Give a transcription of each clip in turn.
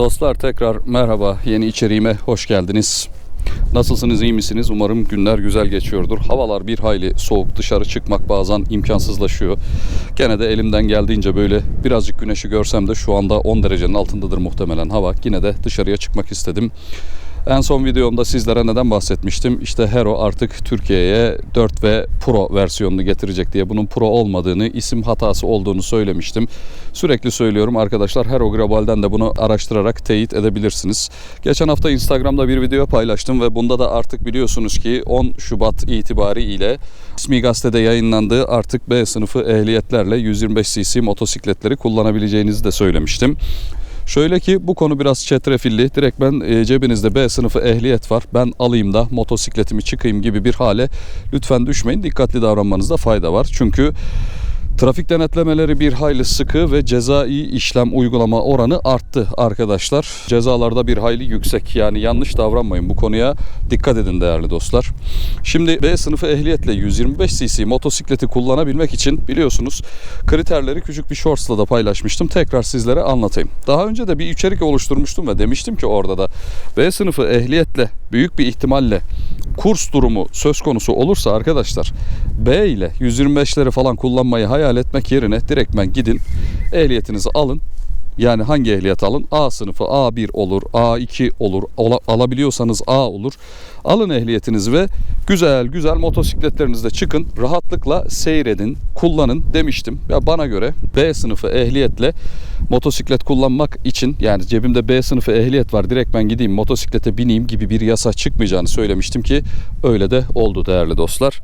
Dostlar tekrar merhaba. Yeni içeriğime hoş geldiniz. Nasılsınız, iyi misiniz? Umarım günler güzel geçiyordur. Havalar bir hayli soğuk. Dışarı çıkmak bazen imkansızlaşıyor. Gene de elimden geldiğince böyle birazcık güneşi görsem de şu anda 10 derecenin altındadır muhtemelen hava. Yine de dışarıya çıkmak istedim. En son videomda sizlere neden bahsetmiştim? İşte Hero artık Türkiye'ye 4 ve Pro versiyonunu getirecek diye. Bunun Pro olmadığını, isim hatası olduğunu söylemiştim. Sürekli söylüyorum arkadaşlar. Hero Global'den de bunu araştırarak teyit edebilirsiniz. Geçen hafta Instagram'da bir video paylaştım ve bunda da artık biliyorsunuz ki 10 Şubat itibariyle İsmi Gazete'de yayınlandığı artık B sınıfı ehliyetlerle 125 cc motosikletleri kullanabileceğinizi de söylemiştim. Şöyle ki bu konu biraz çetrefilli. Direkt ben e, cebinizde B sınıfı ehliyet var. Ben alayım da motosikletimi çıkayım gibi bir hale lütfen düşmeyin. Dikkatli davranmanızda fayda var. Çünkü Trafik denetlemeleri bir hayli sıkı ve cezai işlem uygulama oranı arttı arkadaşlar. Cezalarda bir hayli yüksek. Yani yanlış davranmayın bu konuya dikkat edin değerli dostlar. Şimdi B sınıfı ehliyetle 125 cc motosikleti kullanabilmek için biliyorsunuz kriterleri küçük bir shortsla da paylaşmıştım. Tekrar sizlere anlatayım. Daha önce de bir içerik oluşturmuştum ve demiştim ki orada da B sınıfı ehliyetle büyük bir ihtimalle kurs durumu söz konusu olursa arkadaşlar B ile 125'leri falan kullanmayı hayal etmek yerine direktmen gidin ehliyetinizi alın. Yani hangi ehliyet alın? A sınıfı A1 olur, A2 olur, alabiliyorsanız A olur. Alın ehliyetinizi ve güzel güzel motosikletlerinizde çıkın. Rahatlıkla seyredin, kullanın demiştim. Ya bana göre B sınıfı ehliyetle motosiklet kullanmak için yani cebimde B sınıfı ehliyet var direkt ben gideyim motosiklete bineyim gibi bir yasa çıkmayacağını söylemiştim ki öyle de oldu değerli dostlar.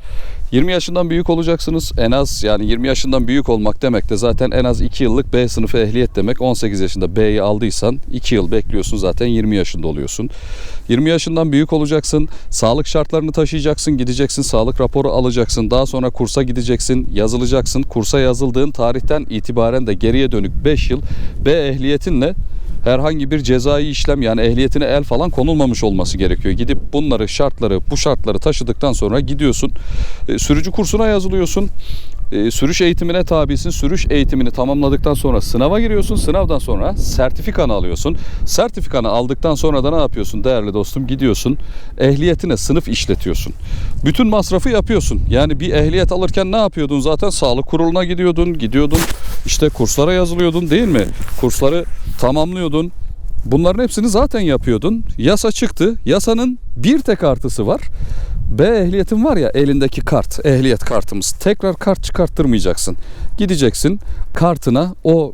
20 yaşından büyük olacaksınız. En az yani 20 yaşından büyük olmak demek de zaten en az 2 yıllık B sınıfı ehliyet demek. 18 yaşında B'yi aldıysan 2 yıl bekliyorsun zaten 20 yaşında oluyorsun. 20 yaşından büyük olacaksın. Sağlık şartlarını taşıyacaksın. Gideceksin sağlık raporu alacaksın. Daha sonra kursa gideceksin. Yazılacaksın. Kursa yazıldığın tarihten itibaren de geriye dönük 5 yıl B ehliyetinle herhangi bir cezai işlem yani ehliyetine el falan konulmamış olması gerekiyor. Gidip bunları şartları bu şartları taşıdıktan sonra gidiyorsun e, sürücü kursuna yazılıyorsun. E, sürüş eğitimine tabisin. Sürüş eğitimini tamamladıktan sonra sınava giriyorsun. Sınavdan sonra sertifikanı alıyorsun. Sertifikanı aldıktan sonra da ne yapıyorsun değerli dostum? Gidiyorsun ehliyetine sınıf işletiyorsun. Bütün masrafı yapıyorsun. Yani bir ehliyet alırken ne yapıyordun? Zaten sağlık kuruluna gidiyordun. Gidiyordun işte kurslara yazılıyordun değil mi? Kursları tamamlıyordun. Bunların hepsini zaten yapıyordun. Yasa çıktı. Yasanın bir tek artısı var. B ehliyetin var ya elindeki kart, ehliyet kartımız. Tekrar kart çıkarttırmayacaksın. Gideceksin kartına o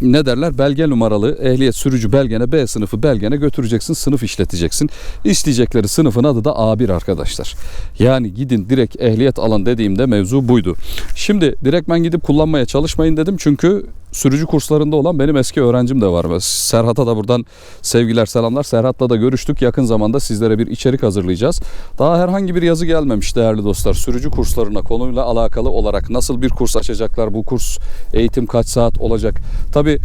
ne derler belge numaralı ehliyet sürücü belgene B sınıfı belgene götüreceksin sınıf işleteceksin. İsteyecekleri sınıfın adı da A1 arkadaşlar. Yani gidin direkt ehliyet alın dediğimde mevzu buydu. Şimdi direkt ben gidip kullanmaya çalışmayın dedim çünkü sürücü kurslarında olan benim eski öğrencim de var. Serhat'a da buradan sevgiler selamlar. Serhat'la da görüştük. Yakın zamanda sizlere bir içerik hazırlayacağız. Daha herhangi bir yazı gelmemiş değerli dostlar. Sürücü kurslarına konuyla alakalı olarak nasıl bir kurs açacaklar? Bu kurs eğitim kaç saat olacak? Tabi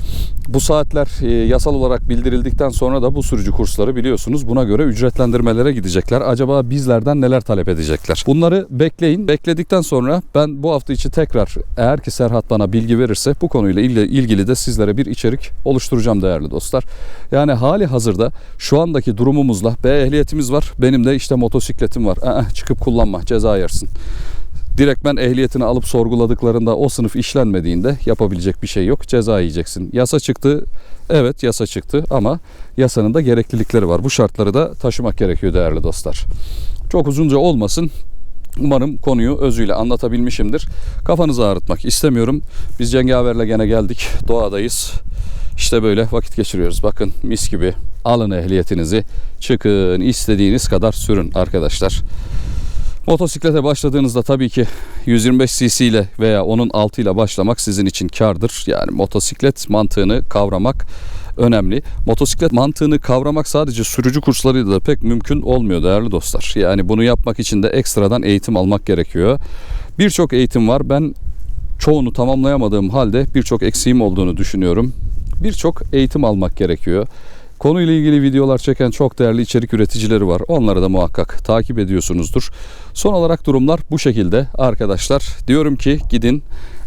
bu saatler e, yasal olarak bildirildikten sonra da bu sürücü kursları biliyorsunuz buna göre ücretlendirmelere gidecekler. Acaba bizlerden neler talep edecekler? Bunları bekleyin. Bekledikten sonra ben bu hafta içi tekrar eğer ki Serhat bana bilgi verirse bu konuyla ilgili ilgili de sizlere bir içerik oluşturacağım değerli dostlar. Yani hali hazırda şu andaki durumumuzla B ehliyetimiz var. Benim de işte motosikletim var. Ee, çıkıp kullanma ceza yersin. Direkt ben ehliyetini alıp sorguladıklarında o sınıf işlenmediğinde yapabilecek bir şey yok. Ceza yiyeceksin. Yasa çıktı. Evet yasa çıktı ama yasanın da gereklilikleri var. Bu şartları da taşımak gerekiyor değerli dostlar. Çok uzunca olmasın. Umarım konuyu özüyle anlatabilmişimdir. Kafanızı ağrıtmak istemiyorum. Biz cengaverle gene geldik. Doğadayız. İşte böyle vakit geçiriyoruz. Bakın mis gibi alın ehliyetinizi. Çıkın istediğiniz kadar sürün arkadaşlar. Motosiklete başladığınızda tabii ki 125 cc ile veya onun altıyla başlamak sizin için kardır. Yani motosiklet mantığını kavramak önemli. Motosiklet mantığını kavramak sadece sürücü kurslarıyla da pek mümkün olmuyor değerli dostlar. Yani bunu yapmak için de ekstradan eğitim almak gerekiyor. Birçok eğitim var. Ben çoğunu tamamlayamadığım halde birçok eksiğim olduğunu düşünüyorum. Birçok eğitim almak gerekiyor. Konuyla ilgili videolar çeken çok değerli içerik üreticileri var. Onları da muhakkak takip ediyorsunuzdur. Son olarak durumlar bu şekilde arkadaşlar. Diyorum ki gidin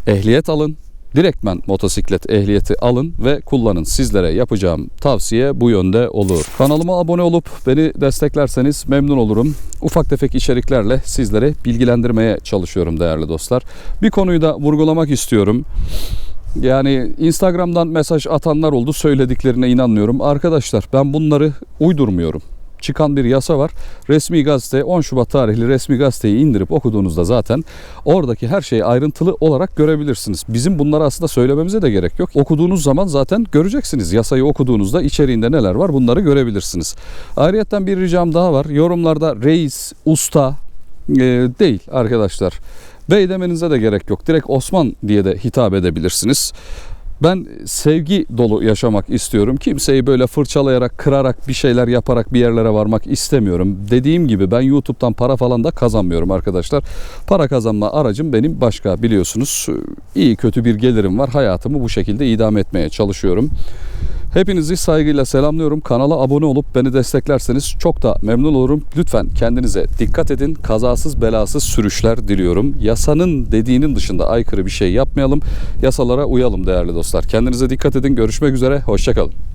ehliyet alın direktmen motosiklet ehliyeti alın ve kullanın. Sizlere yapacağım tavsiye bu yönde olur. Kanalıma abone olup beni desteklerseniz memnun olurum. Ufak tefek içeriklerle sizlere bilgilendirmeye çalışıyorum değerli dostlar. Bir konuyu da vurgulamak istiyorum. Yani Instagram'dan mesaj atanlar oldu söylediklerine inanmıyorum. Arkadaşlar ben bunları uydurmuyorum. Çıkan bir yasa var. Resmi gazete 10 Şubat tarihli resmi gazeteyi indirip okuduğunuzda zaten oradaki her şeyi ayrıntılı olarak görebilirsiniz. Bizim bunları aslında söylememize de gerek yok. Okuduğunuz zaman zaten göreceksiniz. Yasayı okuduğunuzda içeriğinde neler var bunları görebilirsiniz. Ayrıyeten bir ricam daha var. Yorumlarda reis, usta e, değil arkadaşlar. Bey demenize de gerek yok. Direkt Osman diye de hitap edebilirsiniz. Ben sevgi dolu yaşamak istiyorum. Kimseyi böyle fırçalayarak, kırarak, bir şeyler yaparak bir yerlere varmak istemiyorum. Dediğim gibi ben YouTube'dan para falan da kazanmıyorum arkadaşlar. Para kazanma aracım benim başka biliyorsunuz. İyi kötü bir gelirim var. Hayatımı bu şekilde idame etmeye çalışıyorum. Hepinizi saygıyla selamlıyorum. Kanala abone olup beni desteklerseniz çok da memnun olurum. Lütfen kendinize dikkat edin. Kazasız belasız sürüşler diliyorum. Yasanın dediğinin dışında aykırı bir şey yapmayalım. Yasalara uyalım değerli dostlar. Kendinize dikkat edin. Görüşmek üzere. Hoşçakalın.